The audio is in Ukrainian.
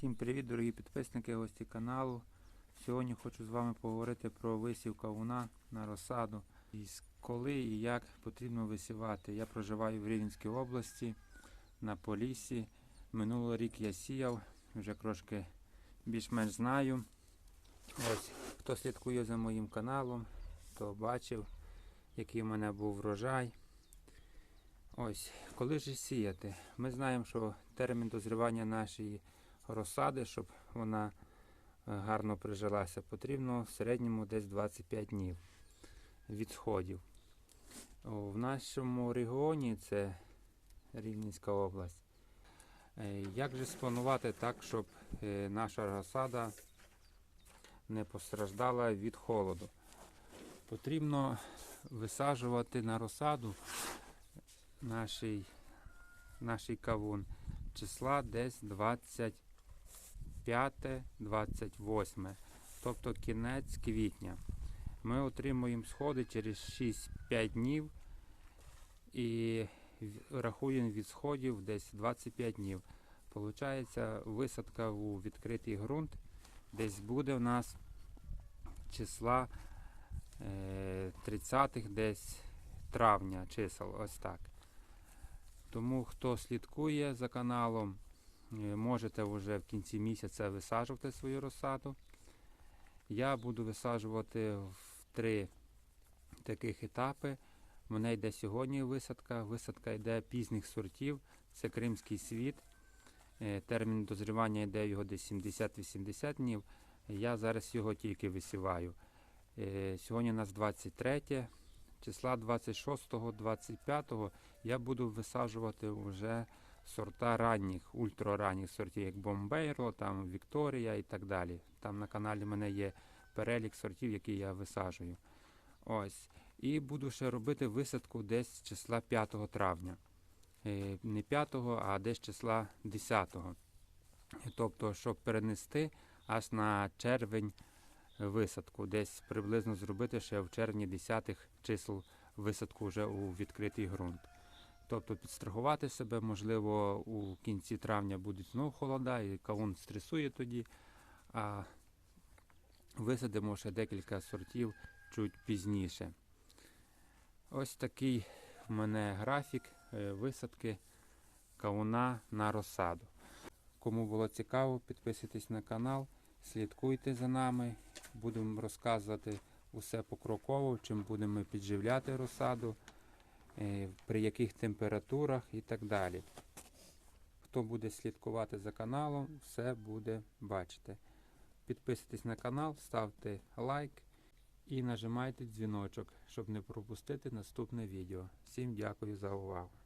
Всім привіт, дорогі підписники, гості каналу. Сьогодні хочу з вами поговорити про висів кавуна на розсаду. І коли і як потрібно висівати. Я проживаю в Рівненській області на Поліссі. Минулий рік я сіяв, вже трошки більш-менш знаю. Ось, хто слідкує за моїм каналом, то бачив, який в мене був врожай. Ось, коли ж сіяти? Ми знаємо, що термін дозрівання нашої розсади, щоб вона е, гарно прижилася, потрібно в середньому десь 25 днів від сходів. В нашому регіоні це Рівненська область. Е, Як же спланувати так, щоб е, наша розсада не постраждала від холоду? Потрібно висаджувати на розсаду нашій, нашій кавун числа десь 25-28, тобто кінець квітня. Ми отримуємо сходи через 6-5 днів і рахуємо від сходів десь 25 днів. Получається, висадка у відкритий ґрунт десь буде в нас числа е, 30-х десь травня чисел, ось так. Тому хто слідкує за каналом, е, можете вже в кінці місяця висаджувати свою розсаду. Я буду висаджувати в три таких етапи. У мене йде сьогодні висадка. Висадка йде пізніх сортів. Це кримський світ. Е, Термін дозрівання йде його десь 70-80 днів. Я зараз його тільки висіваю. Е, Сьогодні у нас 23 числа 26-25 я буду висаджувати вже сорта ранніх, ультраранніх сортів, як Бомбейро, там Вікторія і так далі. Там на каналі в мене є перелік сортів, які я висаджую. Ось. І буду ще робити висадку десь числа 5 травня. Е, Не 5, а десь числа 10. Тобто, щоб перенести аж на червень висадку, десь приблизно зробити ще в червні 10 чисел висадку вже у відкритий ґрунт. Тобто підстрахувати себе, можливо, у кінці травня будуть знову холода, і кавун стресує тоді, а висадимо ще декілька сортів чуть пізніше. Ось такий в мене графік е, висадки кавуна на розсаду. Кому було цікаво, підписуйтесь на канал, слідкуйте за нами, будемо розказувати усе покроково, чим будемо підживляти розсаду, при яких температурах і так далі. Хто буде слідкувати за каналом, все буде бачити. Підписуйтесь на канал, ставте лайк і нажимайте дзвіночок, щоб не пропустити наступне відео. Всім дякую за увагу.